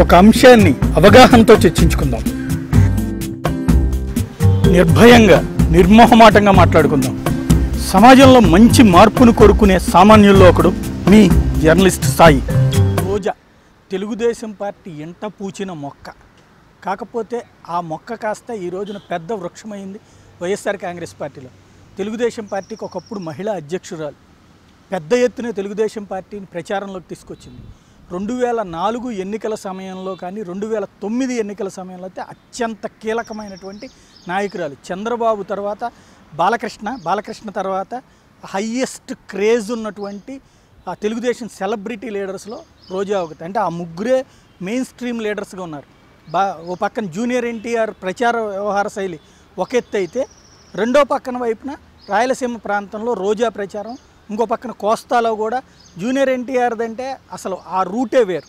ఒక అంశాన్ని అవగాహనతో చర్చించుకుందాం. నిర్భయంగా నిర్మోహమాటంగా మాట్లాడుకుందాం. సమాజంలో మంచి మార్పును కోరుకునే సామాన్యుల్లో ఒకడు మీ జర్నలిస్ట్ సాయి. రోజా తెలుగుదేశం పార్టీ ఎంట పూచిన మొక్క. కాకపోతే ఆ మొక్క కాస్త ఈ రోజున పెద్ద వృక్షమైంది వైఎస్ఆర్ కాంగ్రెస్ పార్టీలో. తెలుగుదేశం పార్టీకి ఒకప్పుడు మహిళా అధ్యక్షురాలు. పెద్ద ఎత్తున తెలుగుదేశం పార్టీని ప్రచారంలోకి తీసుకొచ్చింది. రెండు వేల నాలుగు ఎన్నికల సమయంలో కానీ రెండు వేల తొమ్మిది ఎన్నికల సమయంలో అయితే అత్యంత కీలకమైనటువంటి నాయకురాలు. చంద్రబాబు తర్వాత బాలకృష్ణ బాలకృష్ణ తర్వాత హయ్యెస్ట్ క్రేజ్ ఉన్నటువంటి ఆ తెలుగుదేశం సెలబ్రిటీ లీడర్స్లో రోజా ఒకటి. అంటే ఆ ముగ్గురే మెయిన్ స్ట్రీమ్ లీడర్స్గా ఉన్నారు. బా ఓ పక్కన జూనియర్ ఎన్టీఆర్ ప్రచార వ్యవహార శైలి. ఒక ఎత్తు అయితే రెండో పక్కన వైపున రాయలసీమ ప్రాంతంలో రోజా ప్రచారం ఇంకో పక్కన కోస్తాలో కూడా జూనియర్ ఎన్టీఆర్ది అంటే అసలు ఆ రూటే వేరు.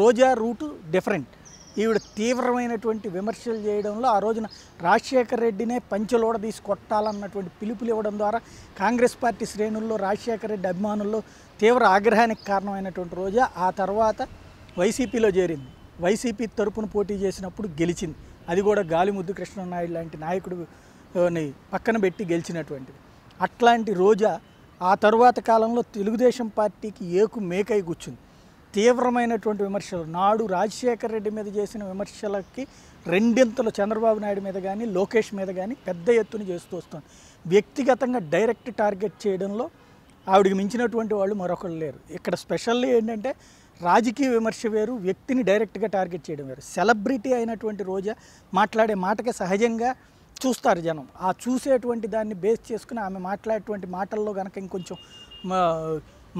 Roja route different. ఈవిడ తీవ్రమైనటువంటి విమర్శలు చేయడంలో ఆ రోజున రాజశేఖర్ రెడ్డినే పంచలోడ తీసి కొట్టాలన్నటువంటి పిలుపులు ఇవ్వడం ద్వారా కాంగ్రెస్ పార్టీ శ్రేణుల్లో రాజశేఖర్ రెడ్డి అభిమానుల్లో తీవ్ర ఆగ్రహానికి కారణమైనటువంటి రోజా ఆ తర్వాత వైసీపీలో చేరింది. వైసీపీ తరపున పోటీ చేసినప్పుడు గెలిచింది. అది కూడా గాలిముద్దు కృష్ణనాయుడు లాంటి నాయకుడు పక్కన పెట్టి గెలిచినటువంటిది. అట్లాంటి రోజా ఆ తరువాత కాలంలో తెలుగుదేశం పార్టీకి ఏకు మేకై కూర్చుంది. తీవ్రమైనటువంటి విమర్శలు. నాడు రాజశేఖర రెడ్డి మీద చేసిన విమర్శలకి రెండింతలు చంద్రబాబు నాయుడు మీద కానీ లోకేష్ మీద కానీ పెద్ద ఎత్తున చేస్తూ వస్తుంది. వ్యక్తిగతంగా డైరెక్ట్ టార్గెట్ చేయడంలో ఆవిడకి మించినటువంటి వాళ్ళు మరొకరు లేరు. ఇక్కడ స్పెషల్లీ ఏంటంటే రాజకీయ విమర్శ వేరు వ్యక్తిని డైరెక్ట్గా టార్గెట్ చేయడం వేరు. సెలబ్రిటీ అయినటువంటి రోజా మాట్లాడే మాటకి సహజంగా చూస్తారు జనం. ఆ చూసేటువంటి దాన్ని బేస్ చేసుకుని ఆమె మాట్లాడేటువంటి మాటల్లో కనుక ఇంకొంచెం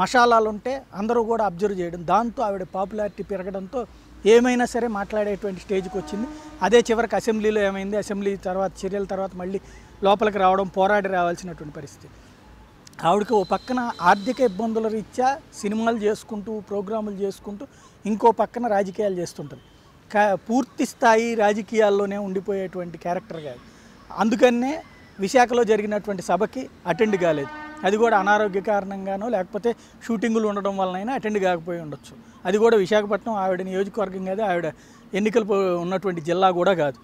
మసాలాలు ఉంటే అందరూ కూడా అబ్జర్వ్ చేయడం. దాంతో ఆవిడ పాపులారిటీ పెరగడంతో ఏమైనా సరే మాట్లాడేటువంటి స్టేజ్కి వచ్చింది. అదే చివరికి అసెంబ్లీలో ఏమైంది? అసెంబ్లీ తర్వాత చర్యల తర్వాత మళ్ళీ లోపలికి రావడం పోరాడి రావాల్సినటువంటి పరిస్థితి. ఆవిడకి ఓ పక్కన ఆర్థిక ఇబ్బందుల రీత్యా సినిమాలు చేసుకుంటూ ప్రోగ్రాములు చేసుకుంటూ ఇంకో పక్కన రాజకీయాలు చేస్తుంటుంది. కా పూర్తి స్థాయి రాజకీయాల్లోనే ఉండిపోయేటువంటి క్యారెక్టర్ కాదు అందుకనే విశాఖలో జరిగినటువంటి సభకి అటెండ్ కాలేదు. అది కూడా అనారోగ్య కారణంగానో లేకపోతే షూటింగులు ఉండడం వలనైనా అటెండ్ కాకపోయి ఉండొచ్చు. అది కూడా విశాఖపట్నం ఆవిడ నియోజకవర్గం కాదు ఆవిడ ఎన్నికలు ఉన్నటువంటి జిల్లా కూడా కాదు.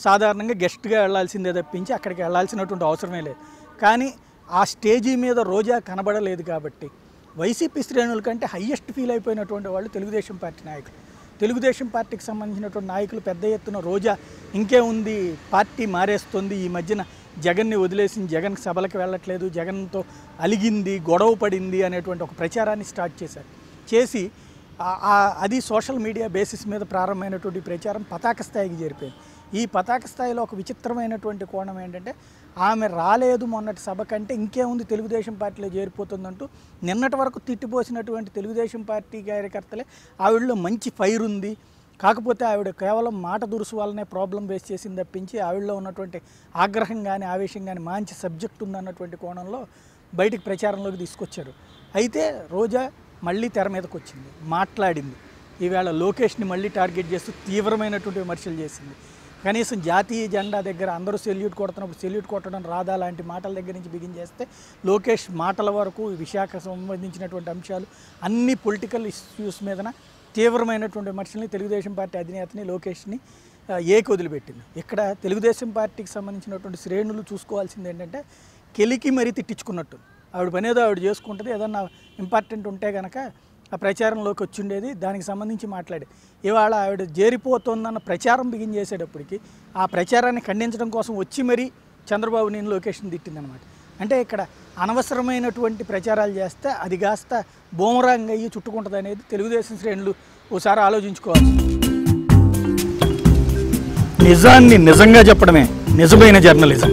సాధారణంగా గెస్ట్గా వెళ్ళాల్సిందే తప్పించి అక్కడికి వెళ్ళాల్సినటువంటి అవసరమే లేదు. కానీ ఆ స్టేజీ మీద రోజా కనబడలేదు కాబట్టి వైసీపీ శ్రేణుల కంటే హయ్యెస్ట్ ఫీల్ అయిపోయినటువంటి వాళ్ళు తెలుగుదేశం పార్టీ నాయకులు. తెలుగుదేశం పార్టీకి సంబంధించినటువంటి నాయకులు పెద్ద ఎత్తున రోజా ఇంకే ఉంది పార్టీ మారేస్తుంది. ఈ మధ్యన జగన్ని వదిలేసి జగన్ సభలకు వెళ్ళట్లేదు జగన్తో అలిగింది గొడవ పడింది అనేటువంటి ఒక ప్రచారాన్ని స్టార్ట్ చేశారు. చేసి అది సోషల్ మీడియా బేసిస్ మీద ప్రారంభమైనటువంటి ప్రచారం పతాక స్థాయికి చేరిపోయింది. ఈ పతాక స్థాయిలో ఒక విచిత్రమైనటువంటి కోణం ఏంటంటే ఆమె రాలేదు మొన్నటి సభ కంటే ఇంకేముంది తెలుగుదేశం పార్టీలో చేరిపోతుందంటూ నిన్నటి వరకు తిట్టిపోసినటువంటి తెలుగుదేశం పార్టీ కార్యకర్తలే ఆవిడలో మంచి ఫైర్ ఉంది. కాకపోతే ఆవిడ కేవలం మాట దురుసు వల్లనే ప్రాబ్లం బేస్ చేసింది తప్పించి ఆవిడలో ఉన్నటువంటి ఆగ్రహం కానీ ఆవేశం కానీ మంచి సబ్జెక్ట్ ఉందన్నటువంటి కోణంలో బయటికి ప్రచారంలోకి తీసుకొచ్చారు. అయితే రోజా మళ్ళీ తెర మీదకి వచ్చింది మాట్లాడింది. ఈవేళ లోకేష్ని మళ్ళీ టార్గెట్ చేస్తూ తీవ్రమైనటువంటి విమర్శలు చేసింది. కనీసం జాతీయ జెండా దగ్గర అందరూ సెల్యూట్ కొడుతున్నప్పుడు సెల్యూట్ కొట్టడం రాదా లాంటి మాటల దగ్గర నుంచి బిగిన్ చేస్తే లోకేష్ మాటల వరకు విశాఖ సంబంధించినటువంటి అంశాలు అన్ని పొలిటికల్ ఇష్యూస్ మీదన తీవ్రమైనటువంటి విమర్శల్ని తెలుగుదేశం పార్టీ అధినేతని లోకేష్ని ఏకి వదిలిపెట్టింది. ఇక్కడ తెలుగుదేశం పార్టీకి సంబంధించినటువంటి శ్రేణులు చూసుకోవాల్సింది ఏంటంటే కెలికి మరీ తిట్టించుకున్నట్టు. ఆవిడ పనేదో ఆవిడ చేసుకుంటుంది ఏదన్నా ఇంపార్టెంట్ ఉంటే కనుక ఆ ప్రచారంలోకి వచ్చిండేది దానికి సంబంధించి మాట్లాడి ఇవాళ ఆవిడ జేరిపోతుందన్న ప్రచారం బిగిన్ చేసేటప్పటికి ఆ ప్రచారాన్ని ఖండించడం కోసం వచ్చి మరీ చంద్రబాబు నేను లొకేషన్ తిట్టిందనమాట అంటే ఇక్కడ అనవసరమైనటువంటి ప్రచారాలు చేస్తే అది కాస్త బోమరాంగ్ అయ్యి చుట్టుకుంటుంది అనేది తెలుగుదేశం శ్రేణులు ఓసారి ఆలోచించుకోవాలి. నిజాన్ని నిజంగా చెప్పడమే నిజమైన జర్నలిజం.